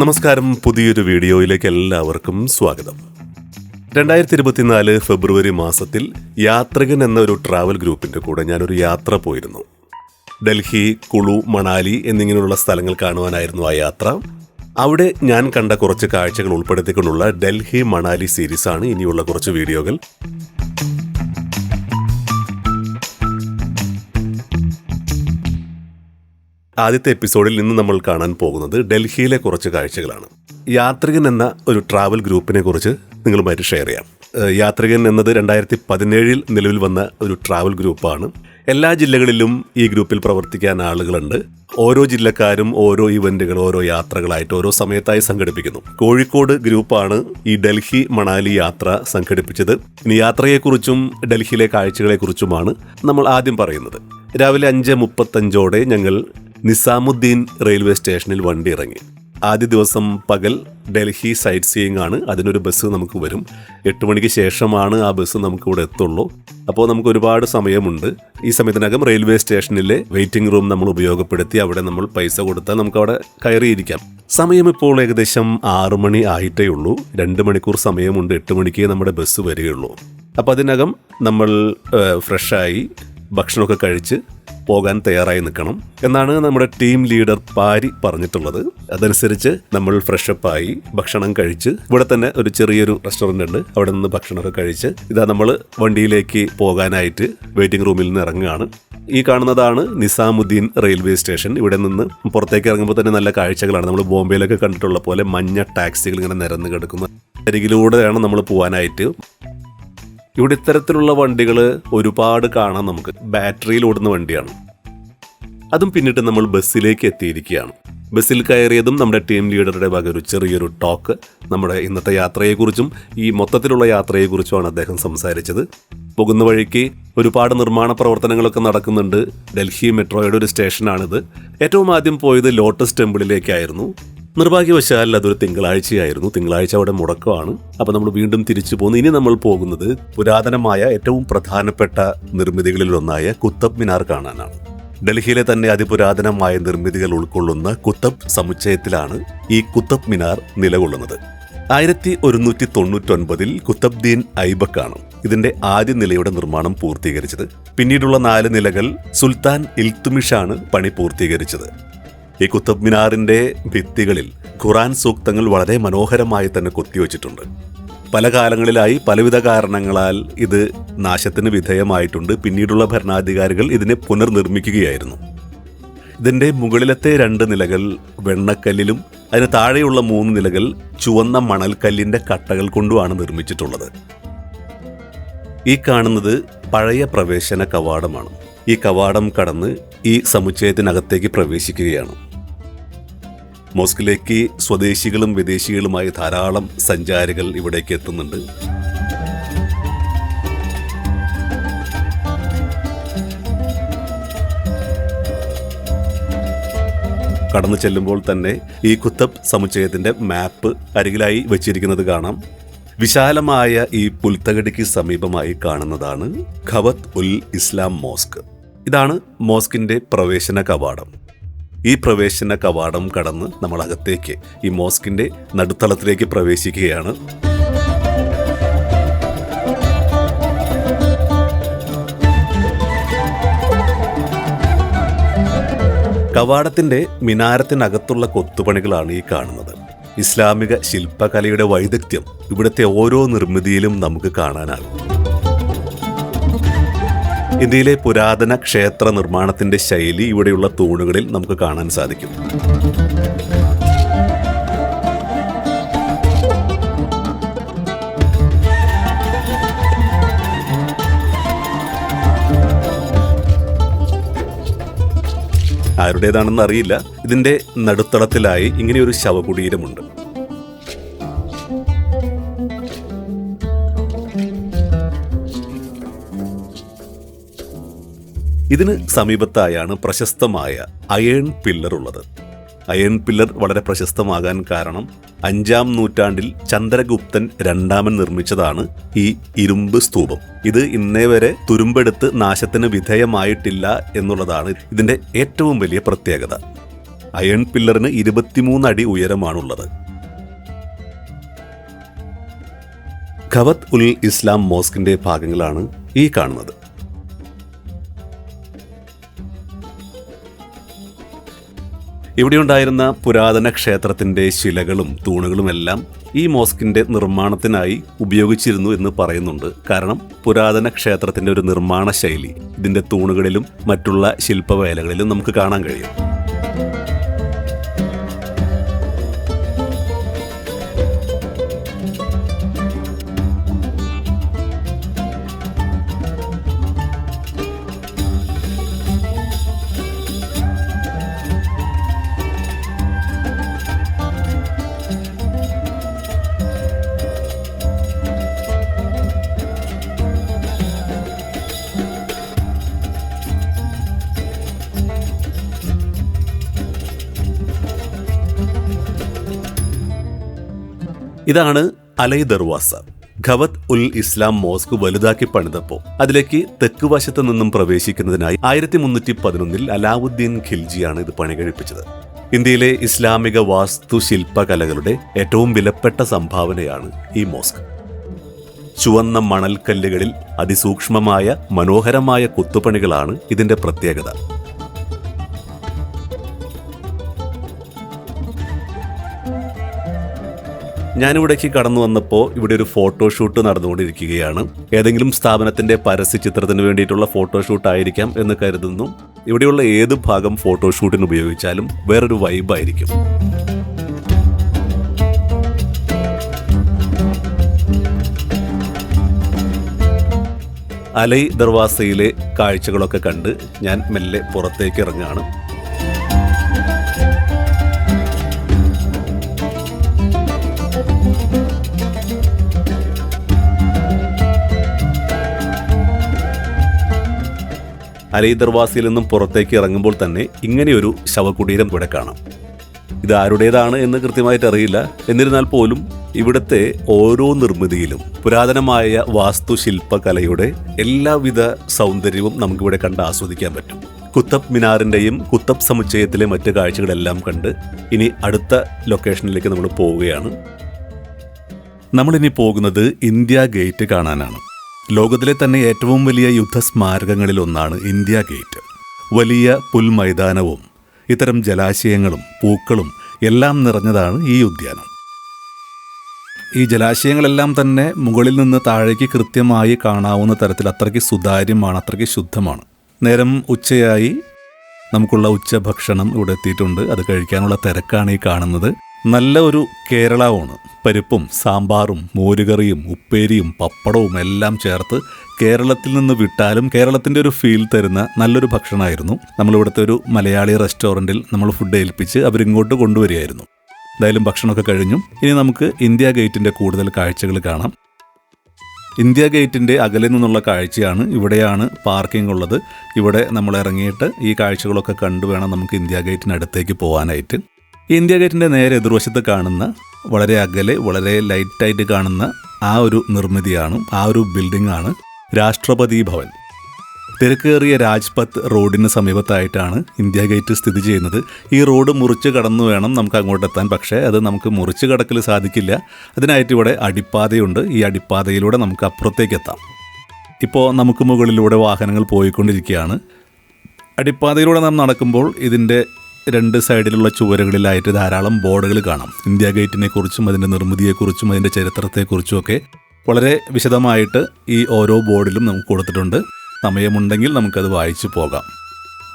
നമസ്കാരം. പുതിയൊരു വീഡിയോയിലേക്ക് എല്ലാവർക്കും സ്വാഗതം. രണ്ടായിരത്തി ഇരുപത്തിനാല് ഫെബ്രുവരി മാസത്തിൽ യാത്രികൻ എന്ന ഒരു ട്രാവൽ ഗ്രൂപ്പിന്റെ കൂടെ ഞാനൊരു യാത്ര പോയിരുന്നു. ഡൽഹി കുളു മണാലി എന്നിങ്ങനെയുള്ള സ്ഥലങ്ങൾ കാണുവാനായിരുന്നു ആ യാത്ര. അവിടെ ഞാൻ കണ്ട കുറച്ച് കാഴ്ചകൾ ഉൾപ്പെടുത്തിക്കൊണ്ടുള്ള ഡൽഹി മണാലി സീരീസാണ് ഇനിയുള്ള കുറച്ച് വീഡിയോകൾ. ആദ്യത്തെ എപ്പിസോഡിൽ ഇന്ന് നമ്മൾ കാണാൻ പോകുന്നത് ഡൽഹിയിലെ കുറച്ച് കാഴ്ചകളാണ്. യാത്രികൻ എന്ന ഒരു ട്രാവൽ ഗ്രൂപ്പിനെ കുറിച്ച് നിങ്ങളുമായിട്ട് ഷെയർ ചെയ്യാം. യാത്രികൻ എന്നത് രണ്ടായിരത്തി പതിനേഴിൽ നിലവിൽ വന്ന ഒരു ട്രാവൽ ഗ്രൂപ്പാണ്. എല്ലാ ജില്ലകളിലും ഈ ഗ്രൂപ്പിൽ പ്രവർത്തിക്കാൻ ആളുകളുണ്ട്. ഓരോ ജില്ലക്കാരും ഓരോ ഇവന്റുകൾ ഓരോ യാത്രകളായിട്ട് ഓരോ സമയത്തായി സംഘടിപ്പിക്കുന്നു. കോഴിക്കോട് ഗ്രൂപ്പാണ് ഈ ഡൽഹി മണാലി യാത്ര സംഘടിപ്പിച്ചത്. ഇനി യാത്രയെക്കുറിച്ചും ഡൽഹിയിലെ കാഴ്ചകളെക്കുറിച്ചുമാണ് നമ്മൾ ആദ്യം പറയുന്നത്. രാവിലെ അഞ്ച് മുപ്പത്തഞ്ചോടെ ഞങ്ങൾ നിസാമുദ്ദീൻ റെയിൽവേ സ്റ്റേഷനിൽ വണ്ടി ഇറങ്ങി. ആദ്യ ദിവസം പകൽ ഡൽഹി സൈറ്റ് സീയിങ് ആണ്. അതിനൊരു ബസ് നമുക്ക് വരും. എട്ട് മണിക്ക് ശേഷമാണ് ആ ബസ് നമുക്ക് ഇവിടെ എത്തുള്ളൂ. അപ്പോൾ നമുക്ക് ഒരുപാട് സമയമുണ്ട്. ഈ സമയത്തിനകം റെയിൽവേ സ്റ്റേഷനിലെ വെയിറ്റിംഗ് റൂം നമ്മൾ ഉപയോഗപ്പെടുത്തി അവിടെ നമ്മൾ പൈസ കൊടുത്താൽ നമുക്ക് അവിടെ കയറിയിരിക്കാം. സമയം ഇപ്പോൾ ഏകദേശം ആറു മണി ആയിട്ടേ ഉള്ളൂ. രണ്ട് മണിക്കൂർ സമയമുണ്ട്. എട്ട് മണിക്ക് നമ്മുടെ ബസ് വരികയുള്ളൂ. അപ്പോൾ അതിനകം നമ്മൾ ഫ്രഷായി ഭക്ഷണമൊക്കെ കഴിച്ച് പോകാൻ തയ്യാറായി നിൽക്കണം എന്നാണ് നമ്മുടെ ടീം ലീഡർ പാരി പറഞ്ഞിട്ടുള്ളത്. അതനുസരിച്ച് നമ്മൾ ഫ്രഷപ്പായി ഭക്ഷണം കഴിച്ച് ഇവിടെ തന്നെ ഒരു ചെറിയൊരു റെസ്റ്റോറന്റ് ഉണ്ട്. അവിടെ നിന്ന് ഭക്ഷണമൊക്കെ കഴിച്ച് ഇതാ നമ്മൾ വണ്ടിയിലേക്ക് പോകാനായിട്ട് വെയിറ്റിംഗ് റൂമിൽ നിന്ന് ഇറങ്ങുകയാണ്. ഈ കാണുന്നതാണ് നിസാമുദ്ദീൻ റെയിൽവേ സ്റ്റേഷൻ ഇവിടെ നിന്ന് പുറത്തേക്ക് ഇറങ്ങുമ്പോൾ തന്നെ നല്ല കാഴ്ചകളാണ്. നമ്മൾ ബോംബെയിലൊക്കെ കണ്ടിട്ടുള്ള പോലെ മഞ്ഞ ടാക്സികൾ ഇങ്ങനെ നിരന്ന് കിടക്കുന്ന. അരികിലൂടെയാണ് നമ്മൾ പോകാനായിട്ട് ഇവിടെ ഇത്തരത്തിലുള്ള വണ്ടികൾ ഒരുപാട് കാണാം നമുക്ക്. ബാറ്ററിയിൽ ഓടുന്ന വണ്ടിയാണ്. അതും പിന്നിട്ട് നമ്മൾ ബസ്സിലേക്ക് എത്തിയിരിക്കുകയാണ്. ബസ്സിൽ കയറിയതും നമ്മുടെ ടീം ലീഡറുടെ വക ഒരു ചെറിയൊരു ടോക്ക്. നമ്മുടെ ഇന്നത്തെ യാത്രയെക്കുറിച്ചും ഈ മൊത്തത്തിലുള്ള യാത്രയെക്കുറിച്ചുമാണ് അദ്ദേഹം സംസാരിച്ചത്. പോകുന്ന വഴിക്ക് ഒരുപാട് നിർമ്മാണ പ്രവർത്തനങ്ങളൊക്കെ നടക്കുന്നുണ്ട്. ഡൽഹി മെട്രോയുടെ ഒരു സ്റ്റേഷനാണിത്. ഏറ്റവും ആദ്യം പോയത് ലോട്ടസ് ടെമ്പിളിലേക്കായിരുന്നു. നിർഭാഗ്യവശാൽ അതൊരു തിങ്കളാഴ്ചയായിരുന്നു. തിങ്കളാഴ്ച അവിടെ മുടക്കമാണ്. അപ്പോൾ നമ്മൾ വീണ്ടും തിരിച്ചു പോകുന്നു ഇനി നമ്മൾ പോകുന്നത് പുരാതനമായ ഏറ്റവും പ്രധാനപ്പെട്ട നിർമ്മിതികളിലൊന്നായ കുത്തബ് മിനാർ കാണാനാണ്. ഡൽഹിയിലെ തന്നെ അതിപുരാതനമായ നിർമ്മിതികൾ ഉൾക്കൊള്ളുന്ന കുത്തബ് സമുച്ചയത്തിലാണ് ഈ കുത്തബ് മിനാർ നിലകൊള്ളുന്നത്. ആയിരത്തി ഒരുന്നൂറ്റി തൊണ്ണൂറ്റൊൻപതിൽ കുത്തബ്ദീൻ ഐബക്കാണ് ഇതിന്റെ ആദ്യ നിലയുടെ നിർമ്മാണം പൂർത്തീകരിച്ചത്. പിന്നീടുള്ള നാല് നിലകൾ സുൽത്താൻ ഇൽത്തുമിഷാണ് പണി പൂർത്തീകരിച്ചത്. ഈ കുത്തബ് മിനാറിന്റെ ഭിത്തികളിൽ ഖുറാൻ സൂക്തങ്ങൾ വളരെ മനോഹരമായി തന്നെ കൊത്തിവെച്ചിട്ടുണ്ട്. പല കാലങ്ങളിലായി പലവിധ കാരണങ്ങളാൽ ഇത് നാശത്തിന് വിധേയമായിട്ടുണ്ട്. പിന്നീടുള്ള ഭരണാധികാരികൾ ഇതിനെ പുനർനിർമ്മിക്കുകയായിരുന്നു. ഇതിന്റെ മുകളിലത്തെ രണ്ട് നിലകൾ വെണ്ണക്കല്ലിലും അതിന് താഴെയുള്ള മൂന്ന് നിലകൾ ചുവന്ന മണൽക്കല്ലിന്റെ കട്ടകൾ കൊണ്ടുമാണ് നിർമ്മിച്ചിട്ടുള്ളത്. ഈ കാണുന്നത് പഴയ പ്രവേശന കവാടമാണ്. ഈ കവാടം കടന്ന് ഈ സമുച്ചയത്തിനകത്തേക്ക് പ്രവേശിക്കുകയാണ്. മോസ്കിലേക്ക് സ്വദേശികളും വിദേശികളുമായി ധാരാളം സഞ്ചാരികൾ ഇവിടേക്ക് എത്തുന്നുണ്ട്. കടന്നു ചെല്ലുമ്പോൾ തന്നെ ഈ കുത്തബ് സമുച്ചയത്തിന്റെ മാപ്പ് അരികിലായി വെച്ചിരിക്കുന്നത് കാണാം. വിശാലമായ ഈ പുൽത്തകടിക്ക് സമീപമായി കാണുന്നതാണ് ഖവത് ഉൽ ഇസ്ലാം മോസ്ക്. ഇതാണ് മോസ്കിന്റെ പ്രവേശന കവാടം. ഈ പ്രവേശന കവാടം കടന്ന് നമ്മൾ അകത്തേക്ക് ഈ മോസ്കിന്റെ നടുത്തളത്തിലേക്ക് പ്രവേശിക്കുകയാണ്. കവാടത്തിന്റെ മിനാരത്തിനകത്തുള്ള കൊത്തുപണികളാണ് ഈ കാണുന്നത്. ഇസ്ലാമിക ശില്പകലയുടെ വൈദഗ്ധ്യം ഇവിടുത്തെ ഓരോ നിർമ്മിതിയിലും നമുക്ക് കാണാനാകും. ഇന്ത്യയിലെ പുരാതന ക്ഷേത്ര നിർമ്മാണത്തിന്റെ ശൈലി ഇവിടെയുള്ള തൂണുകളിൽ നമുക്ക് കാണാൻ സാധിക്കും. ആരുടേതാണെന്ന് അറിയില്ല ഇതിന്റെ നടുത്തളത്തിലായി ഇങ്ങനെയൊരു ശവകുടീരമുണ്ട്. ഇതിന് സമീപത്തായാണ് പ്രശസ്തമായ അയേൺ പില്ലർ ഉള്ളത്. അയേൺ പില്ലർ വളരെ പ്രശസ്തമാകാൻ കാരണം അഞ്ചാം നൂറ്റാണ്ടിൽ ചന്ദ്രഗുപ്തൻ രണ്ടാമൻ നിർമ്മിച്ചതാണ് ഈ ഇരുമ്പ് സ്തൂപം. ഇത് ഇന്നേ വരെ തുരുമ്പെടുത്ത് നാശത്തിന് വിധേയമായിട്ടില്ല എന്നുള്ളതാണ് ഇതിന്റെ ഏറ്റവും വലിയ പ്രത്യേകത. അയൺ പില്ലറിന് ഇരുപത്തിമൂന്ന് അടി ഉയരമാണുള്ളത്. ഖവത് ഉൽ ഇസ്ലാം മോസ്കിന്റെ ഭാഗങ്ങളാണ് ഈ കാണുന്നത്. ഇവിടെയുണ്ടായിരുന്ന പുരാതന ക്ഷേത്രത്തിന്റെ ശിലകളും തൂണുകളുമെല്ലാം ഈ മോസ്കിന്റെ നിർമ്മാണത്തിനായി ഉപയോഗിച്ചിരുന്നു എന്ന് പറയുന്നുണ്ട്. കാരണം പുരാതന ക്ഷേത്രത്തിന്റെ ഒരു നിർമ്മാണ ശൈലി ഇതിന്റെ തൂണുകളിലും മറ്റുള്ള ശില്പവേലകളിലും നമുക്ക് കാണാൻ കഴിയും. ഇതാണ് അലൈ ദർവാസ ഖവത് ഉൽ ഇസ്ലാം മോസ്ക് വലുതാക്കി പണിതപ്പോൾ. അതിലേക്ക് തെക്ക് വശത്ത് നിന്നും പ്രവേശിക്കുന്നതിനായി ആയിരത്തി മുന്നൂറ്റി പതിനൊന്നിൽ അലാവുദ്ദീൻ ഖിൽജിയാണ് ഇത് പണി കഴിപ്പിച്ചത് ഇന്ത്യയിലെ ഇസ്ലാമിക വാസ്തുശില്പകലകളുടെ ഏറ്റവും വിലപ്പെട്ട സംഭാവനയാണ് ഈ മോസ്ക്. ചുവന്ന മണൽക്കല്ലുകളിൽ അതിസൂക്ഷ്മമായ മനോഹരമായ കൊത്തുപണികളാണ് ഇതിന്റെ പ്രത്യേകത. ഞാനിവിടേക്ക് കടന്നു വന്നപ്പോൾ ഇവിടെ ഒരു ഫോട്ടോഷൂട്ട് നടന്നുകൊണ്ടിരിക്കുകയാണ്. ഏതെങ്കിലും സ്ഥാപനത്തിന്റെ പരസ്യ ചിത്രത്തിന് വേണ്ടിയിട്ടുള്ള ഫോട്ടോഷൂട്ട് ആയിരിക്കാം എന്ന് കരുതുന്നു. ഇവിടെയുള്ള ഏത് ഭാഗം ഫോട്ടോഷൂട്ടിന് ഉപയോഗിച്ചാലും വേറൊരു വൈബായിരിക്കും അലൈ ദർവാസയിലെ കാഴ്ചകളൊക്കെ കണ്ട് ഞാൻ മെല്ലെ പുറത്തേക്ക് ഇറങ്ങുകയാണ്. അലൈ ദർവാസിയിൽ നിന്നും പുറത്തേക്ക് ഇറങ്ങുമ്പോൾ തന്നെ ഇങ്ങനെയൊരു ശവകുടീരം ഇവിടെ കാണാം. ഇത് ആരുടേതാണ് എന്ന് കൃത്യമായിട്ട് അറിയില്ല. എന്നിരുന്നാൽ പോലും ഇവിടുത്തെ ഓരോ നിർമ്മിതിയിലും പുരാതനമായ വാസ്തുശില്പകലയുടെ എല്ലാവിധ സൗന്ദര്യവും നമുക്കിവിടെ കണ്ട് ആസ്വദിക്കാൻ പറ്റും. കുത്തബ് മിനാറിന്റെയും കുത്തബ് സമുച്ചയത്തിലെ മറ്റു കാഴ്ചകളെല്ലാം കണ്ട് ഇനി അടുത്ത ലൊക്കേഷനിലേക്ക് നമ്മൾ പോവുകയാണ്. നമ്മളിനി പോകുന്നത് ഇന്ത്യ ഗേറ്റ് കാണാനാണ്. ലോകത്തിലെ തന്നെ ഏറ്റവും വലിയ യുദ്ധസ്മാരകങ്ങളിൽ ഒന്നാണ് ഇന്ത്യ ഗേറ്റ്. വലിയ പുൽമൈതാനവും ഇത്തരം ജലാശയങ്ങളും പൂക്കളും എല്ലാം നിറഞ്ഞതാണ് ഈ ഉദ്യാനം. ഈ ജലാശയങ്ങളെല്ലാം തന്നെ മുകളിൽ നിന്ന് താഴേക്ക് കൃത്യമായി കാണാവുന്ന തരത്തിൽ അത്രയ്ക്ക് സുതാര്യമാണ് അത്രയ്ക്ക് ശുദ്ധമാണ്. നേരം ഉച്ചയായി നമുക്കുള്ള ഉച്ചഭക്ഷണം ഇവിടെ എത്തിയിട്ടുണ്ട്. അത് കഴിക്കാനുള്ള തിരക്കാണ് ഈ കാണുന്നത്. നല്ല ഒരു കേരള പരിപ്പും സാമ്പാറും മോരുകറിയും ഉപ്പേരിയും പപ്പടവും എല്ലാം ചേർത്ത് കേരളത്തിൽ നിന്ന് വിട്ടാലും കേരളത്തിന്റെ ഒരു ഫീൽ തരുന്ന നല്ലൊരു ഭക്ഷണമായിരുന്നു. നമ്മളിവിടുത്തെ ഒരു മലയാളി റെസ്റ്റോറന്റിൽ നമ്മൾ ഫുഡ് ഏൽപ്പിച്ച് അവരിങ്ങോട്ട് കൊണ്ടുവരികയായിരുന്നു. എന്തായാലും ഭക്ഷണമൊക്കെ കഴിഞ്ഞു. ഇനി നമുക്ക് ഇന്ത്യ ഗേറ്റിന്റെ കൂടുതൽ കാഴ്ചകൾ കാണാം. ഇന്ത്യ ഗേറ്റിന്റെ അകലിൽ നിന്നുള്ള കാഴ്ചയാണ് ഇവിടെയാണ് പാർക്കിംഗ് ഉള്ളത്. ഇവിടെ നമ്മൾ ഇറങ്ങിയിട്ട് ഈ കാഴ്ചകളൊക്കെ കണ്ടു വേണം നമുക്ക് ഇന്ത്യ ഗേറ്റിനടുത്തേക്ക് പോകാനായിട്ട്. ഇന്ത്യ ഗേറ്റിന്റെ നേരെ എതിർവശത്ത് കാണുന്ന വളരെ അകലെ വളരെ ലൈറ്റായിട്ട് കാണുന്ന ആ ഒരു നിർമ്മിതിയാണ് ആ ഒരു ബിൽഡിംഗ് ആണ് രാഷ്ട്രപതി ഭവൻ. തിരക്കേറിയ രാജ്പത്ത് റോഡിന് സമീപത്തായിട്ടാണ് ഇന്ത്യ ഗേറ്റ് സ്ഥിതി ചെയ്യുന്നത്. ഈ റോഡ് മുറിച്ച് കടന്നു വേണം നമുക്ക് അങ്ങോട്ട് എത്താൻ പക്ഷേ അത് നമുക്ക് മുറിച്ച് കടക്കൽ സാധിക്കില്ല. അതിനായിട്ട് ഇവിടെ അടിപ്പാതയുണ്ട്. ഈ അടിപ്പാതയിലൂടെ നമുക്ക് അപ്പുറത്തേക്ക് എത്താം. ഇപ്പോൾ നമുക്ക് മുകളിലൂടെ വാഹനങ്ങൾ പോയിക്കൊണ്ടിരിക്കുകയാണ്. അടിപ്പാതയിലൂടെ നാം നടക്കുമ്പോൾ ഇതിന്റെ രണ്ട് സൈഡിലുള്ള ചുവരുകളിലായിട്ട് ധാരാളം ബോർഡുകൾ കാണാം. ഇന്ത്യ ഗേറ്റിനെ കുറിച്ചും അതിന്റെ നിർമ്മിതിയെക്കുറിച്ചും അതിന്റെ ചരിത്രത്തെക്കുറിച്ചും ഒക്കെ വളരെ വിശദമായിട്ട് ഈ ഓരോ ബോർഡിലും നമുക്ക് കൊടുത്തിട്ടുണ്ട്. സമയമുണ്ടെങ്കിൽ നമുക്കത് വായിച്ചു പോകാം.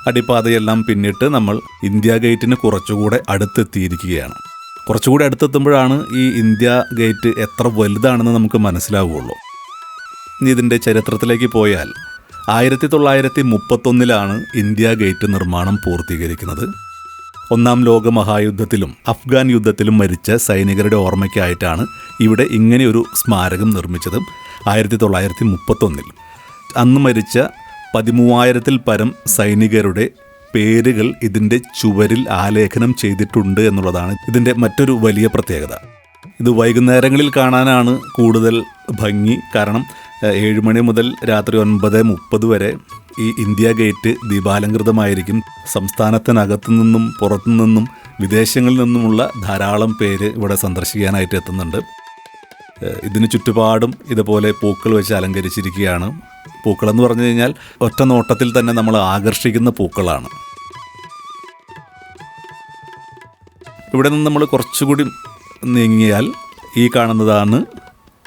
അടിപ്പാതയെല്ലാം പിന്നിട്ട് നമ്മൾ ഇന്ത്യ ഗേറ്റിന് കുറച്ചുകൂടെ അടുത്തെത്തിയിരിക്കുകയാണ്. കുറച്ചുകൂടി അടുത്തെത്തുമ്പോഴാണ് ഈ ഇന്ത്യ ഗേറ്റ് എത്ര വലുതാണെന്ന് നമുക്ക് മനസ്സിലാവുകയുള്ളൂ ഇനി ഇതിന്റെ ചരിത്രത്തിലേക്ക് പോയാൽ ആയിരത്തി തൊള്ളായിരത്തി മുപ്പത്തൊന്നിലാണ് ഇന്ത്യ ഗേറ്റ് നിർമ്മാണം പൂർത്തീകരിക്കുന്നത്. ഒന്നാം ലോക മഹായുദ്ധത്തിലും അഫ്ഗാൻ യുദ്ധത്തിലും മരിച്ച സൈനികരുടെ ഓർമ്മയ്ക്കായിട്ടാണ് ഇവിടെ ഇങ്ങനെയൊരു സ്മാരകം നിർമ്മിച്ചതും. ആയിരത്തി തൊള്ളായിരത്തി മുപ്പത്തൊന്നിൽ അന്ന് മരിച്ച പതിമൂവായിരത്തിൽ പരം സൈനികരുടെ പേരുകൾ ഇതിന്റെ ചുവരിൽ ആലേഖനം ചെയ്തിട്ടുണ്ട് എന്നുള്ളതാണ് ഇതിന്റെ മറ്റൊരു വലിയ പ്രത്യേകത. ഇത് വൈകുന്നേരങ്ങളിൽ കാണാനാണ് കൂടുതൽ ഭംഗി. കാരണം ഏഴുമണി ഏഴ് മണി മുതൽ രാത്രി ഒൻപത് മുപ്പത് വരെ ഈ ഇന്ത്യ ഗേറ്റ് ദീപാലങ്കൃതമായിരിക്കും സംസ്ഥാനത്തിനകത്തു നിന്നും പുറത്തു നിന്നും വിദേശങ്ങളിൽ നിന്നുമുള്ള ധാരാളം പേര് ഇവിടെ സന്ദർശിക്കാനായിട്ട് എത്തുന്നുണ്ട്. ഇതിന് ചുറ്റുപാടും ഇതുപോലെ പൂക്കൾ വെച്ച് അലങ്കരിച്ചിരിക്കുകയാണ്. പൂക്കളെന്ന് പറഞ്ഞു കഴിഞ്ഞാൽ ഒറ്റ നോട്ടത്തിൽ തന്നെ നമ്മൾ ആകർഷിക്കുന്ന പൂക്കളാണ്. ഇവിടെ നിന്ന് നമ്മൾ കുറച്ചുകൂടി നീങ്ങിയാൽ ഈ കാണുന്നതാണ്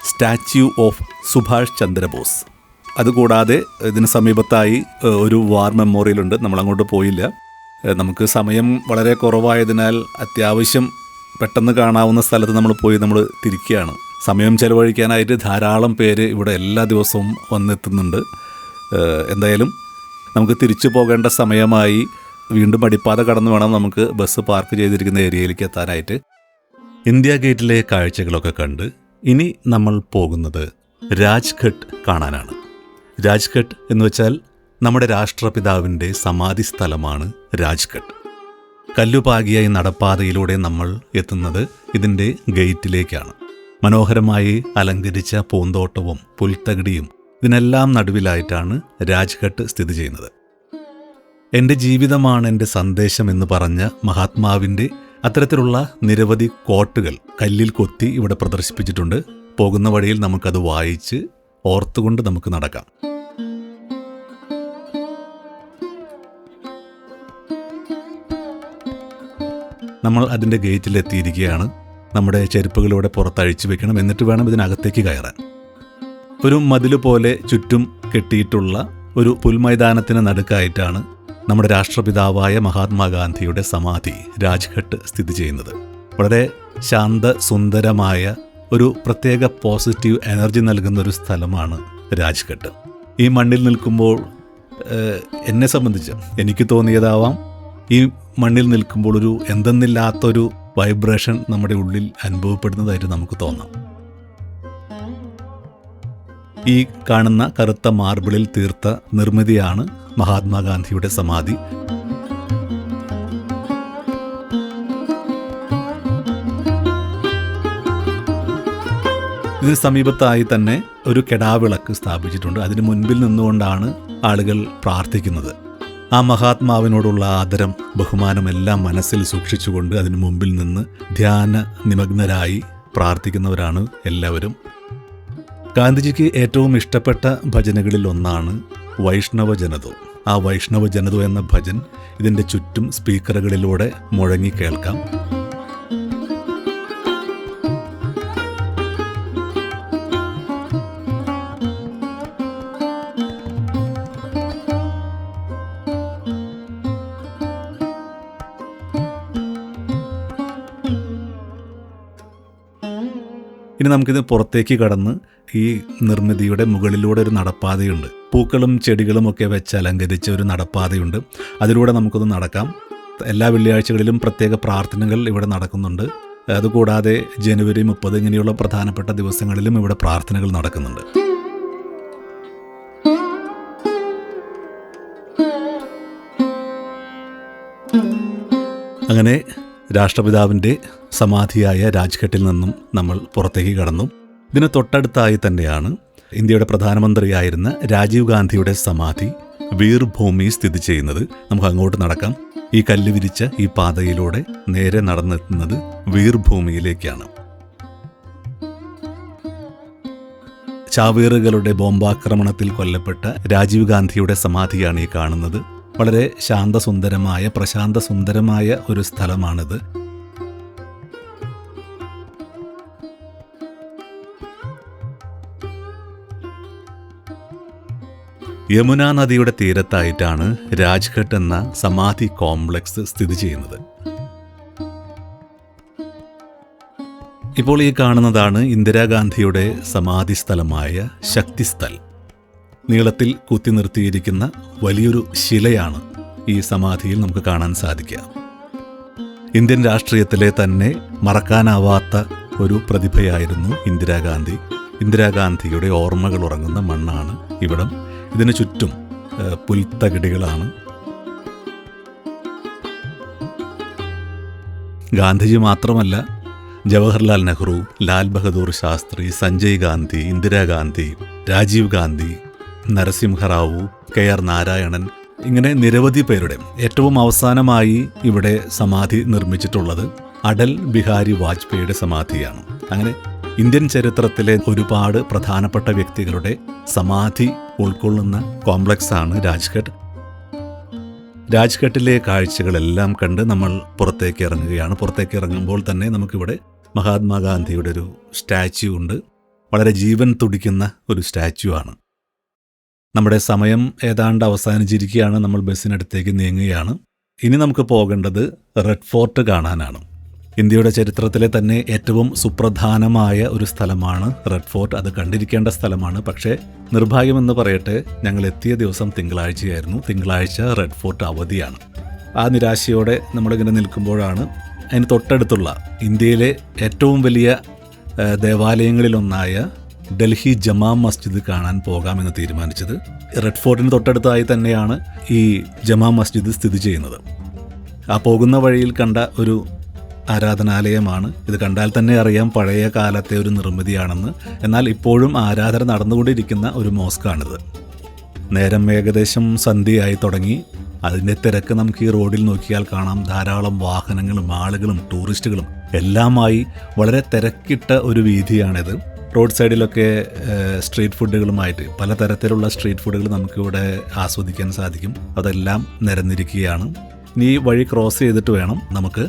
സ്റ്റാച്യു ഓഫ് സുഭാഷ് ചന്ദ്രബോസ്. അതുകൂടാതെ ഇതിന് സമീപത്തായി ഒരു വാർ മെമ്മോറിയൽ ഉണ്ട്. നമ്മൾ അങ്ങോട്ട് പോയില്ല നമുക്ക് സമയം വളരെ കുറവായതിനാൽ അത്യാവശ്യം പെട്ടെന്ന് കാണാവുന്ന സ്ഥലത്ത് നമ്മൾ പോയി നമ്മൾ തിരിക്കുകയാണ്. സമയം ചെലവഴിക്കാനായിട്ട് ധാരാളം പേര് ഇവിടെ എല്ലാ ദിവസവും വന്നെത്തുന്നുണ്ട്. എന്തായാലും നമുക്ക് തിരിച്ചു പോകേണ്ട സമയമായി വീണ്ടും അടിപ്പാത കടന്നു വേണം നമുക്ക് ബസ് പാർക്ക് ചെയ്തിരിക്കുന്ന ഏരിയയിലേക്ക് എത്താനായിട്ട്. ഇന്ത്യ ഗേറ്റിലെ കാഴ്ചകളൊക്കെ കണ്ട് ഇനി നമ്മൾ പോകുന്നത് രാജ്ഘട്ട് കാണാനാണ്. രാജ്ഘട്ട് എന്ന് വെച്ചാൽ നമ്മുടെ രാഷ്ട്രപിതാവിന്റെ സമാധി സ്ഥലമാണ് രാജ്ഘട്ട്. കല്ലുപാകിയ ഈ നടപ്പാതയിലൂടെ നമ്മൾ എത്തുന്നത് ഇതിന്റെ ഗേറ്റിലേക്കാണ്. മനോഹരമായി അലങ്കരിച്ച പൂന്തോട്ടവും പുൽത്തകിടിയും ഇതിനെല്ലാം നടുവിലായിട്ടാണ് രാജ്ഘട്ട് സ്ഥിതി ചെയ്യുന്നത്. എന്റെ ജീവിതമാണ് എന്റെ സന്ദേശം എന്ന് പറഞ്ഞ മഹാത്മാവിന്റെ അത്തരത്തിലുള്ള നിരവധി കോട്ടുകൾ കല്ലിൽ കൊത്തി ഇവിടെ പ്രദർശിപ്പിച്ചിട്ടുണ്ട്. പോകുന്ന വഴിയിൽ നമുക്കത് വായിച്ച് ഓർത്തുകൊണ്ട് നമുക്ക് നടക്കാം. നമ്മൾ അതിന്റെ ഗേറ്റിൽ എത്തിയിരിക്കുകയാണ് നമ്മുടെ ചെരുപ്പുകളിലൂടെ പുറത്തഴിച്ചു വെക്കണം. എന്നിട്ട് വേണം ഇതിനകത്തേക്ക് കയറാൻ. ഒരു മതിൽ പോലെ ചുറ്റും കെട്ടിയിട്ടുള്ള ഒരു പുൽമൈതാനത്തിന് നടുക്കായിട്ടാണ് നമ്മുടെ രാഷ്ട്രപിതാവായ മഹാത്മാഗാന്ധിയുടെ സമാധി രാജ്ഘട്ട് സ്ഥിതി ചെയ്യുന്നത്. വളരെ ശാന്ത സുന്ദരമായ ഒരു പ്രത്യേക പോസിറ്റീവ് എനർജി നൽകുന്ന ഒരു സ്ഥലമാണ് രാജ്ഘട്ട്. ഈ മണ്ണിൽ നിൽക്കുമ്പോൾ എന്നെ സംബന്ധിച്ച് എനിക്ക് തോന്നിയതാവാം. ഈ മണ്ണിൽ നിൽക്കുമ്പോൾ ഒരു എന്തെന്നില്ലാത്തൊരു വൈബ്രേഷൻ നമ്മുടെ ഉള്ളിൽ അനുഭവപ്പെടുന്നതായിട്ട് നമുക്ക് തോന്നാം. ഈ കാണുന്ന കറുത്ത മാർബിളിൽ തീർത്ത നിർമ്മിതിയാണ് മഹാത്മാഗാന്ധിയുടെ സമാധി. ഇതിന് സമീപത്തായി തന്നെ ഒരു കെടാവിളക്ക് സ്ഥാപിച്ചിട്ടുണ്ട്. അതിന് മുൻപിൽ നിന്നുകൊണ്ടാണ് ആളുകൾ പ്രാർത്ഥിക്കുന്നത്. ആ മഹാത്മാവിനോടുള്ള ആദരം ബഹുമാനം എല്ലാം മനസ്സിൽ സൂക്ഷിച്ചുകൊണ്ട് അതിനു മുമ്പിൽ നിന്ന് ധ്യാന നിമഗ്നരായി പ്രാർത്ഥിക്കുന്നവരാണ് എല്ലാവരും. ഗാന്ധിജിക്ക് ഏറ്റവും ഇഷ്ടപ്പെട്ട ഭജനകളിൽ ഒന്നാണ് വൈഷ്ണവ ജനതോ. ആ വൈഷ്ണവ ജനതോ എന്ന ഭജൻ ഇതിന്റെ ചുറ്റും സ്പീക്കറുകളിലൂടെ മുഴങ്ങി കേൾക്കാം. നമുക്കിത് പുറത്തേക്ക് കടന്ന് ഈ നിർമ്മിതിയുടെ മുകളിലൂടെ ഒരു നടപ്പാതയുണ്ട്. പൂക്കളും ചെടികളും ഒക്കെ വെച്ച് അലങ്കരിച്ച ഒരു നടപ്പാതയുണ്ട്. അതിലൂടെ നമുക്കൊന്ന് നടക്കാം. എല്ലാ വെള്ളിയാഴ്ചകളിലും പ്രത്യേക പ്രാർത്ഥനകൾ ഇവിടെ നടക്കുന്നുണ്ട്. അതുകൂടാതെ ജനുവരി മുപ്പത് ഇങ്ങനെയുള്ള പ്രധാനപ്പെട്ട ദിവസങ്ങളിലും ഇവിടെ പ്രാർത്ഥനകൾ നടക്കുന്നുണ്ട്. അങ്ങനെ രാഷ്ട്രപിതാവിന്റെ സമാധിയായ രാജ്ഘട്ടിൽ നിന്നും നമ്മൾ പുറത്തേക്ക് കടന്നു. ഇതിന് തൊട്ടടുത്തായി തന്നെയാണ് ഇന്ത്യയുടെ പ്രധാനമന്ത്രിയായിരുന്ന രാജീവ് ഗാന്ധിയുടെ സമാധി വീർഭൂമി സ്ഥിതി ചെയ്യുന്നത്. നമുക്ക് അങ്ങോട്ട് നടക്കാം. ഈ കല്ല് വിരിച്ച ഈ പാതയിലൂടെ നേരെ നടന്നെത്തുന്നത് വീർഭൂമിയിലേക്കാണ്. ചാവേറുകളുടെ ബോംബാക്രമണത്തിൽ കൊല്ലപ്പെട്ട രാജീവ് ഗാന്ധിയുടെ സമാധിയാണ് ഈ കാണുന്നത്. വളരെ ശാന്തസുന്ദരമായ പ്രശാന്ത സുന്ദരമായ ഒരു സ്ഥലമാണിത്. യമുനാ നദിയുടെ തീരത്തായിട്ടാണ് രാജ്ഘട്ട് എന്ന സമാധി കോംപ്ലക്സ് സ്ഥിതി ചെയ്യുന്നത്. ഇപ്പോൾ ഈ കാണുന്നതാണ് ഇന്ദിരാഗാന്ധിയുടെ സമാധി സ്ഥലമായ ശക്തിസ്ഥൽ. നീളത്തിൽ കുത്തി നിർത്തിയിരിക്കുന്ന വലിയൊരു ശിലയാണ് ഈ സമാധിയിൽ നമുക്ക് കാണാൻ സാധിക്കുക. ഇന്ത്യൻ രാഷ്ട്രീയത്തിലെ തന്നെ മറക്കാനാവാത്ത ഒരു പ്രതിഭയായിരുന്നു ഇന്ദിരാഗാന്ധി. ഇന്ദിരാഗാന്ധിയുടെ ഓർമ്മകൾ ഉറങ്ങുന്ന മണ്ണാണ് ഇവിടം. ഇതിനു ചുറ്റും പുൽത്തകിടികളാണ്. ഗാന്ധിജി മാത്രമല്ല ജവഹർലാൽ നെഹ്റു ലാൽ ബഹദൂർ ശാസ്ത്രി സഞ്ജയ് ഗാന്ധി ഇന്ദിരാഗാന്ധി രാജീവ് ഗാന്ധി നരസിംഹറാവു കെ ആർ നാരായണൻ ഇങ്ങനെ നിരവധി പേരുടെ ഏറ്റവും അവസാനമായി ഇവിടെ സമാധി നിർമ്മിച്ചിട്ടുള്ളത് അടൽ ബിഹാരി വാജ്പേയിയുടെ സമാധിയാണ്. അങ്ങനെ ഇന്ത്യൻ ചരിത്രത്തിലെ ഒരുപാട് പ്രധാനപ്പെട്ട വ്യക്തികളുടെ സമാധി ഉൾക്കൊള്ളുന്ന കോംപ്ലക്സ് ആണ് രാജ്ഘട്ട്. രാജ്ഘട്ടിലെ കാഴ്ചകളെല്ലാം കണ്ട് നമ്മൾ പുറത്തേക്ക് ഇറങ്ങുകയാണ്. പുറത്തേക്ക് ഇറങ്ങുമ്പോൾ തന്നെ നമുക്കിവിടെ മഹാത്മാഗാന്ധിയുടെ ഒരു സ്റ്റാച്യു ഉണ്ട്. വളരെ ജീവൻ തുടിക്കുന്ന ഒരു സ്റ്റാച്യു ആണ്. നമ്മുടെ സമയം ഏതാണ്ട് അവസാനിച്ചിരിക്കുകയാണ്. നമ്മൾ ബസ്സിനടുത്തേക്ക് നീങ്ങുകയാണ്. ഇനി നമുക്ക് പോകേണ്ടത് റെഡ് ഫോർട്ട് കാണാനാണ്. ഇന്ത്യയുടെ ചരിത്രത്തിലെ തന്നെ ഏറ്റവും സുപ്രധാനമായ ഒരു സ്ഥലമാണ് റെഡ് ഫോർട്ട്. അത് കണ്ടിരിക്കേണ്ട സ്ഥലമാണ്. പക്ഷേ നിർഭാഗ്യമെന്ന് പറയട്ടെ ഞങ്ങൾ എത്തിയ ദിവസം തിങ്കളാഴ്ചയായിരുന്നു. തിങ്കളാഴ്ച റെഡ് ഫോർട്ട് അവധിയാണ്. ആ നിരാശയോടെ നമ്മളിങ്ങനെ നിൽക്കുമ്പോഴാണ് അതിന് തൊട്ടടുത്തുള്ള ഇന്ത്യയിലെ ഏറ്റവും വലിയ ദേവാലയങ്ങളിലൊന്നായ ഡൽഹി ജമാ മസ്ജിദ് കാണാൻ പോകാമെന്ന് തീരുമാനിച്ചത് റെഡ് ഫോർട്ടിന് തൊട്ടടുത്തായി തന്നെയാണ് ഈ ജമാ മസ്ജിദ് സ്ഥിതി ചെയ്യുന്നത്. ആ പോകുന്ന വഴിയിൽ കണ്ട ഒരു ആരാധനാലയമാണ്. ഇത് കണ്ടാൽ തന്നെ അറിയാം പഴയ കാലത്തെ ഒരു നിർമ്മിതിയാണെന്ന്. എന്നാൽ ഇപ്പോഴും ആരാധന നടന്നുകൊണ്ടിരിക്കുന്ന ഒരു മോസ്കാണിത്. നേരം ഏകദേശം സന്ധ്യയായി തുടങ്ങി. അതിന്റെ തിരക്ക് നമുക്ക് ഈ റോഡിൽ നോക്കിയാൽ കാണാം. ധാരാളം വാഹനങ്ങളും ആളുകളും ടൂറിസ്റ്റുകളും എല്ലാമായി വളരെ തിരക്കിട്ട ഒരു വീതിയാണിത്. റോഡ് സൈഡിലൊക്കെ സ്ട്രീറ്റ് ഫുഡുകളുമായിട്ട് പലതരത്തിലുള്ള സ്ട്രീറ്റ് ഫുഡുകൾ നമുക്കിവിടെ ആസ്വദിക്കാൻ സാധിക്കും. അതെല്ലാം നിരന്നിരിക്കുകയാണ്. ഇനി വഴി ക്രോസ് ചെയ്തിട്ട് വേണം നമുക്ക്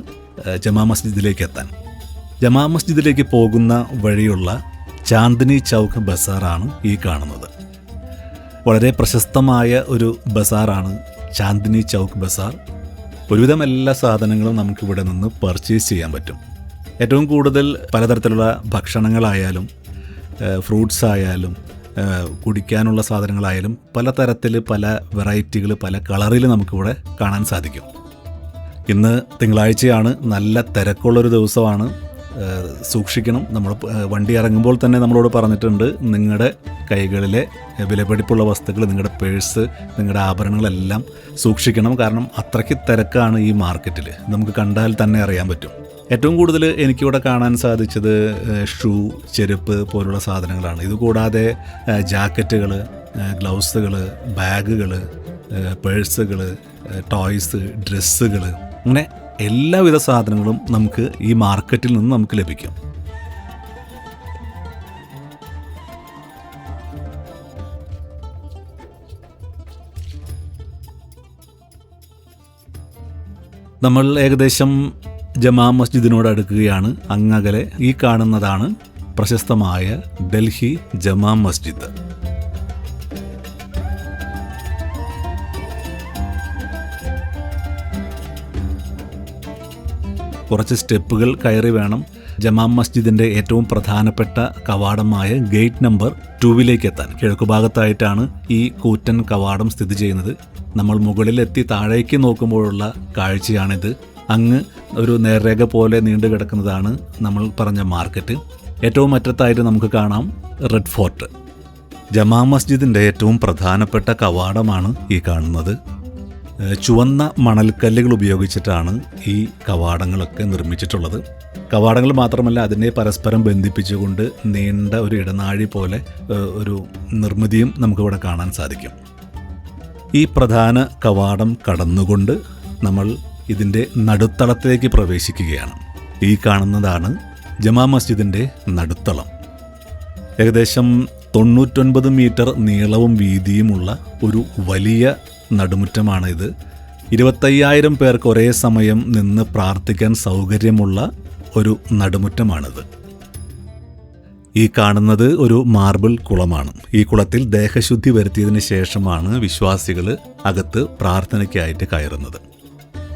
ജമാ മസ്ജിദിലേക്ക് എത്താൻ. ജമാ മസ്ജിദിലേക്ക് പോകുന്ന വഴിയുള്ള ചാന്ദിനി ചൗക്ക് ബസാറാണ് ഈ കാണുന്നത്. വളരെ പ്രശസ്തമായ ഒരു ബസാറാണ് ചാന്ദിനി ചൗക്ക് ബസാർ. ഒരുവിധം എല്ലാ സാധനങ്ങളും നമുക്കിവിടെ നിന്ന് പർച്ചേസ് ചെയ്യാൻ പറ്റും. ഏറ്റവും കൂടുതൽ പലതരത്തിലുള്ള ഭക്ഷണങ്ങളായാലും ഫ്രൂട്ട്സ് ആയാലും കുടിക്കാനുള്ള സാധനങ്ങളായാലും പല തരത്തിൽ പല വെറൈറ്റികൾ പല കളറിൽ നമുക്കിവിടെ കാണാൻ സാധിക്കും. ഇന്ന് തിങ്കളാഴ്ചയാണ് നല്ല തിരക്കുള്ളൊരു ദിവസമാണ്. സൂക്ഷിക്കണം. നമ്മൾ വണ്ടി ഇറങ്ങുമ്പോൾ തന്നെ നമ്മളോട് പറഞ്ഞിട്ടുണ്ട് നിങ്ങളുടെ കൈകളിലെ വിലപിടിപ്പുള്ള വസ്തുക്കൾ നിങ്ങളുടെ പേഴ്സ് നിങ്ങളുടെ ആഭരണങ്ങളെല്ലാം സൂക്ഷിക്കണം. കാരണം അത്രയ്ക്ക് തിരക്കാണ് ഈ മാർക്കറ്റിൽ നമുക്ക് കണ്ടാൽ തന്നെ അറിയാൻ പറ്റും. ഏറ്റവും കൂടുതൽ എനിക്കിവിടെ കാണാൻ സാധിച്ചത് ഷൂ ചെരുപ്പ് പോലുള്ള സാധനങ്ങളാണ്. ഇതുകൂടാതെ ജാക്കറ്റുകൾ ഗ്ലൗസുകൾ ബാഗുകൾ പേഴ്സുകൾ ടോയ്സ് ഡ്രസ്സുകൾ അങ്ങനെ എല്ലാവിധ സാധനങ്ങളും നമുക്ക് ഈ മാർക്കറ്റിൽ നിന്ന് നമുക്ക് ലഭിക്കും. നമ്മൾ ഏകദേശം ജമാ മസ്ജിദിനോട് അടുക്കുകയാണ് അങ്ങകലെ ഈ കാണുന്നതാണ് പ്രശസ്തമായ ഡൽഹി ജമാ മസ്ജിദ്. കുറച്ച് സ്റ്റെപ്പുകൾ കയറി വേണം ജമാ മസ്ജിദിന്റെ ഏറ്റവും പ്രധാനപ്പെട്ട കവാടമായ ഗേറ്റ് നമ്പർ ടൂവിലേക്ക് എത്താൻ. കിഴക്കുഭാഗത്തായിട്ടാണ് ഈ കൂറ്റൻ കവാടം സ്ഥിതി ചെയ്യുന്നത്. നമ്മൾ മുകളിലെത്തി താഴേക്ക് നോക്കുമ്പോഴുള്ള കാഴ്ചയാണിത്. അങ്ങ് ഒരു നേർരേഖ പോലെ നീണ്ടു കിടക്കുന്നതാണ് നമ്മൾ പറഞ്ഞ മാർക്കറ്റ്. ഏറ്റവും അറ്റത്തായിട്ട് നമുക്ക് കാണാം റെഡ് ഫോർട്ട്. ജമാ മസ്ജിദിന്റെ ഏറ്റവും പ്രധാനപ്പെട്ട കവാടമാണ് ഈ കാണുന്നത്. ചുവന്ന മണൽക്കല്ലുകൾ ഉപയോഗിച്ചിട്ടാണ് ഈ കവാടങ്ങളൊക്കെ നിർമ്മിച്ചിട്ടുള്ളത്. കവാടങ്ങൾ മാത്രമല്ല അതിനെ പരസ്പരം ബന്ധിപ്പിച്ചുകൊണ്ട് നീണ്ട ഒരു ഇടനാഴി പോലെ ഒരു നിർമ്മിതിയും നമുക്കിവിടെ കാണാൻ സാധിക്കും. ഈ പ്രധാന കവാടം കടന്നുകൊണ്ട് നമ്മൾ ഇതിന്റെ നടുത്തളത്തിലേക്ക് പ്രവേശിക്കുകയാണ്. ഈ കാണുന്നതാണ് ജമാ മസ്ജിദിന്റെ നടുത്തളം. ഏകദേശം തൊണ്ണൂറ്റൊൻപത് മീറ്റർ നീളവും വീതിയുമുള്ള ഒരു വലിയ നടുമുറ്റമാണ് ഇത് ഇരുപത്തയ്യായിരം പേർക്ക് ഒരേ സമയം നിന്ന് പ്രാർത്ഥിക്കാൻ സൗകര്യമുള്ള ഒരു നടുമുറ്റമാണിത്. ഈ കാണുന്നത് ഒരു മാർബിൾ കുളമാണ്. ഈ കുളത്തിൽ ദേഹശുദ്ധി വരുത്തിയതിന് ശേഷമാണ് വിശ്വാസികൾ അകത്ത് പ്രാർത്ഥനയ്ക്കായിട്ട് കയറുന്നത്.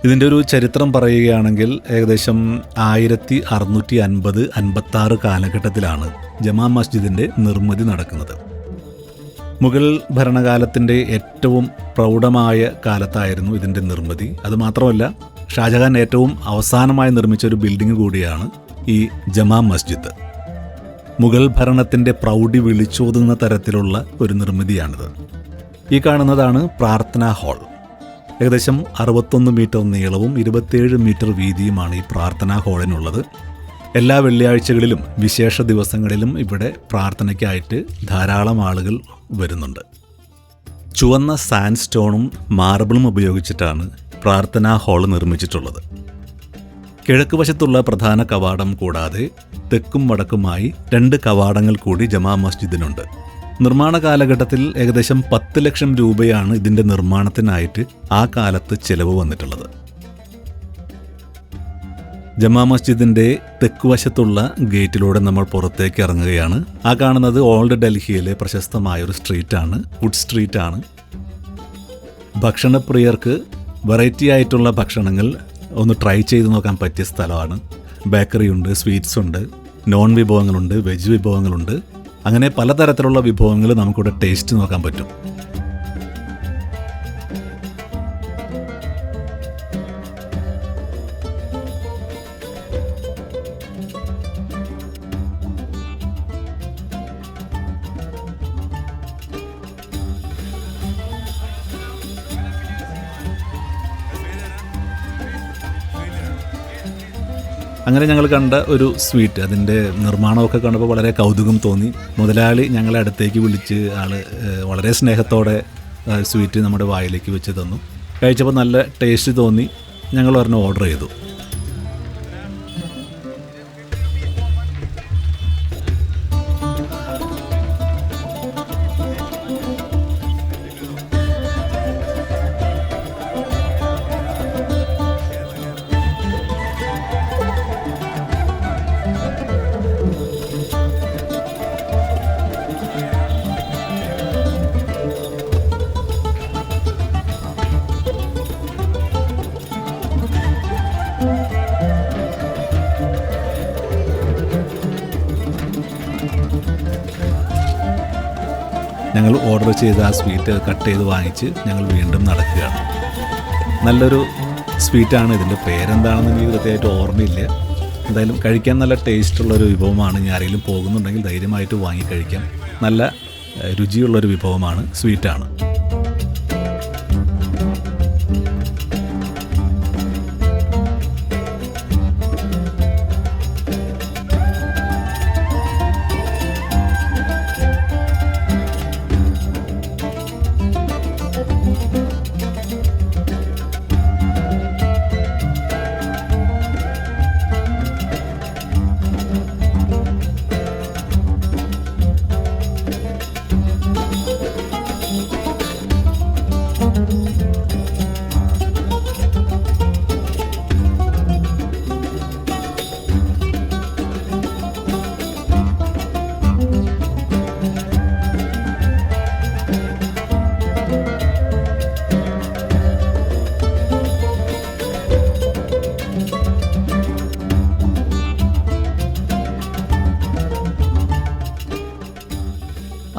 ഇതിന്റെ ഒരു ചരിത്രം പറയുകയാണെങ്കിൽ ഏകദേശം ആയിരത്തി അറുന്നൂറ്റി അൻപത് അൻപത്തി ആറ് കാലഘട്ടത്തിലാണ് ജമാ മസ്ജിദിന്റെ നിർമ്മിതി നടക്കുന്നത്. മുഗൾ ഭരണകാലത്തിന്റെ ഏറ്റവും പ്രൗഢമായ കാലത്തായിരുന്നു ഇതിന്റെ നിർമ്മിതി. അതുമാത്രമല്ല ഷാജഹാൻ ഏറ്റവും അവസാനമായി നിർമ്മിച്ച ഒരു ബിൽഡിംഗ് കൂടിയാണ് ഈ ജമാ മസ്ജിദ്. മുഗൾ ഭരണത്തിന്റെ പ്രൗഢി വിളിച്ചോതുന്ന തരത്തിലുള്ള ഒരു നിർമ്മിതിയാണിത്. ഈ കാണുന്നതാണ് പ്രാർത്ഥനാ ഹാൾ. ഏകദേശം അറുപത്തൊന്ന് മീറ്റർ നീളവും ഇരുപത്തേഴ് മീറ്റർ വീതിയുമാണ് ഈ പ്രാർത്ഥനാ ഹോളിനുള്ളത്. എല്ലാ വെള്ളിയാഴ്ചകളിലും വിശേഷ ദിവസങ്ങളിലും ഇവിടെ പ്രാർത്ഥനയ്ക്കായിട്ട് ധാരാളം ആളുകൾ വരുന്നുണ്ട്. ചുവന്ന സാൻഡ് സ്റ്റോണും മാർബിളും ഉപയോഗിച്ചിട്ടാണ് പ്രാർത്ഥനാ ഹാൾ നിർമ്മിച്ചിട്ടുള്ളത്. കിഴക്ക് വശത്തുള്ള പ്രധാന കവാടം കൂടാതെ തെക്കും വടക്കുമായി രണ്ട് കവാടങ്ങൾ കൂടി ജമാ മസ്ജിദിനുണ്ട്. നിർമ്മാണ കാലഘട്ടത്തിൽ ഏകദേശം പത്ത് ലക്ഷം രൂപയാണ് ഇതിന്റെ നിർമ്മാണത്തിനായിട്ട് ആ കാലത്ത് ചെലവ് വന്നിട്ടുള്ളത്. ജമാ മസ്ജിദിന്റെ തെക്കുവശത്തുള്ള ഗേറ്റിലൂടെ നമ്മൾ പുറത്തേക്ക് ഇറങ്ങുകയാണ്. ആ കാണുന്നത് ഓൾഡ് ഡൽഹിയിലെ പ്രശസ്തമായ ഒരു സ്ട്രീറ്റാണ് വുഡ് സ്ട്രീറ്റാണ്. ഭക്ഷണപ്രിയർക്ക് വെറൈറ്റി ആയിട്ടുള്ള ഭക്ഷണങ്ങൾ ഒന്ന് ട്രൈ ചെയ്ത് നോക്കാൻ പറ്റിയ സ്ഥലമാണ്. ബേക്കറി ഉണ്ട് സ്വീറ്റ്സ് ഉണ്ട് നോൺ വിഭവങ്ങളുണ്ട് വെജ് വിഭവങ്ങളുണ്ട്. അങ്ങനെ പലതരത്തിലുള്ള വിഭവങ്ങൾ നമുക്കിവിടെ ടേസ്റ്റ് നോക്കാൻ പറ്റും. അങ്ങനെ ഞങ്ങൾ കണ്ട ഒരു സ്വീറ്റ് അതിന്റെ നിർമ്മാണമൊക്കെ കണ്ടപ്പോൾ വളരെ കൗതുകം തോന്നി. മുതലാളി ഞങ്ങളെ അടുത്തേക്ക് വിളിച്ച് ആൾ വളരെ സ്നേഹത്തോടെ സ്വീറ്റ് നമ്മുടെ വായിലേക്ക് വെച്ച് തന്നു. കഴിച്ചപ്പോൾ നല്ല ടേസ്റ്റ് തോന്നി. ഞങ്ങൾ ഒരെണ്ണം ഓർഡർ ചെയ്തു. ചെയ്ത ആ സ്വീറ്റ് കട്ട് ചെയ്ത് വാങ്ങിച്ച് ഞങ്ങൾ വീണ്ടും നടക്കുകയാണ്. നല്ലൊരു സ്വീറ്റാണ്. ഇതിന്റെ പേരെന്താണെന്ന് എനിക്ക് കൃത്യമായിട്ട് ഓർമ്മയില്ല. എന്തായാലും കഴിക്കാൻ നല്ല ടേസ്റ്റുള്ളൊരു വിഭവമാണ്. ഇനി ആരെങ്കിലും പോകുന്നുണ്ടെങ്കിൽ ധൈര്യമായിട്ട് വാങ്ങി കഴിക്കാം. നല്ല രുചിയുള്ളൊരു വിഭവമാണ് സ്വീറ്റാണ്.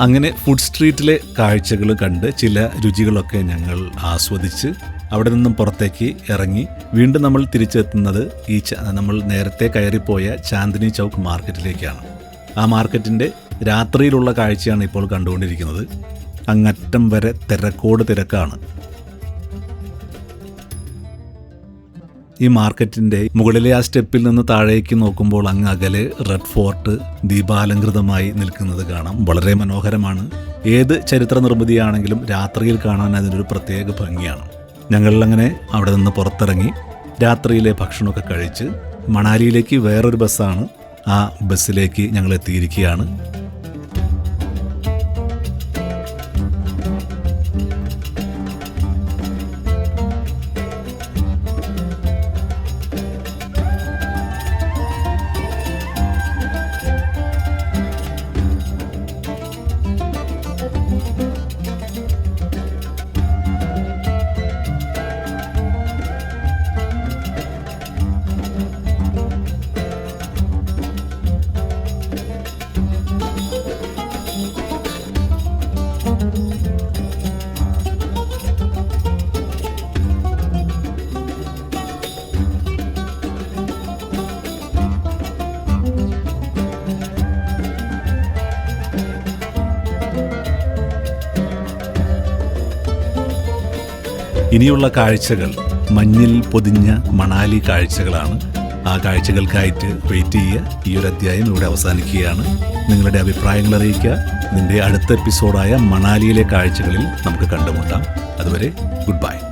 അങ്ങനെ ഫുഡ് സ്ട്രീറ്റിലെ കാഴ്ചകൾ കണ്ട് ചില രുചികളൊക്കെ ഞങ്ങൾ ആസ്വദിച്ച് അവിടെ നിന്നും പുറത്തേക്ക് ഇറങ്ങി വീണ്ടും നമ്മൾ തിരിച്ചെത്തുന്നത് ഈ നമ്മൾ നേരത്തെ കയറിപ്പോയ ചാന്ദിനി ചൗക്ക് മാർക്കറ്റിലേക്കാണ്. ആ മാർക്കറ്റിന്റെ രാത്രിയിലുള്ള കാഴ്ചയാണ് ഇപ്പോൾ കണ്ടുകൊണ്ടിരിക്കുന്നത്. അങ്ങറ്റം വരെ തിരക്കോട് തിരക്കാണ്. ഈ മാർക്കറ്റിന്റെ മുകളിലെ ആ സ്റ്റെപ്പിൽ നിന്ന് താഴേക്ക് നോക്കുമ്പോൾ അങ്ങ് അകലെ റെഡ് ഫോർട്ട് ദീപാലങ്കൃതമായി നിൽക്കുന്നത് കാണാം. വളരെ മനോഹരമാണ്. ഏത് ചരിത്ര നിർമ്മിതിയാണെങ്കിലും രാത്രിയിൽ കാണാൻ അതിനൊരു പ്രത്യേക ഭംഗിയാണ്. ഞങ്ങൾ അങ്ങനെ അവിടെ നിന്ന് പുറത്തിറങ്ങി രാത്രിയിലെ ഭക്ഷണമൊക്കെ കഴിച്ച് മണാലിയിലേക്ക് വേറൊരു ബസ്സാണ് ആ ബസ്സിലേക്ക് ഞങ്ങൾ എത്തിയിരിക്കുകയാണ്. ഇനിയുള്ള കാഴ്ചകൾ മഞ്ഞിൽ പൊതിഞ്ഞ മണാലി കാഴ്ചകളാണ്. ആ കാഴ്ചകൾക്കായിട്ട് വെയിറ്റ് ചെയ്യുക. ഈ ഒരു അധ്യായം ഇവിടെ അവസാനിക്കുകയാണ്. നിങ്ങളുടെ അഭിപ്രായങ്ങൾ അറിയിക്കുക. നിന്റെ അടുത്ത എപ്പിസോഡായ മണാലിയിലെ കാഴ്ചകളിൽ നമുക്ക് കണ്ടുമുട്ടാം. അതുവരെ ഗുഡ് ബൈ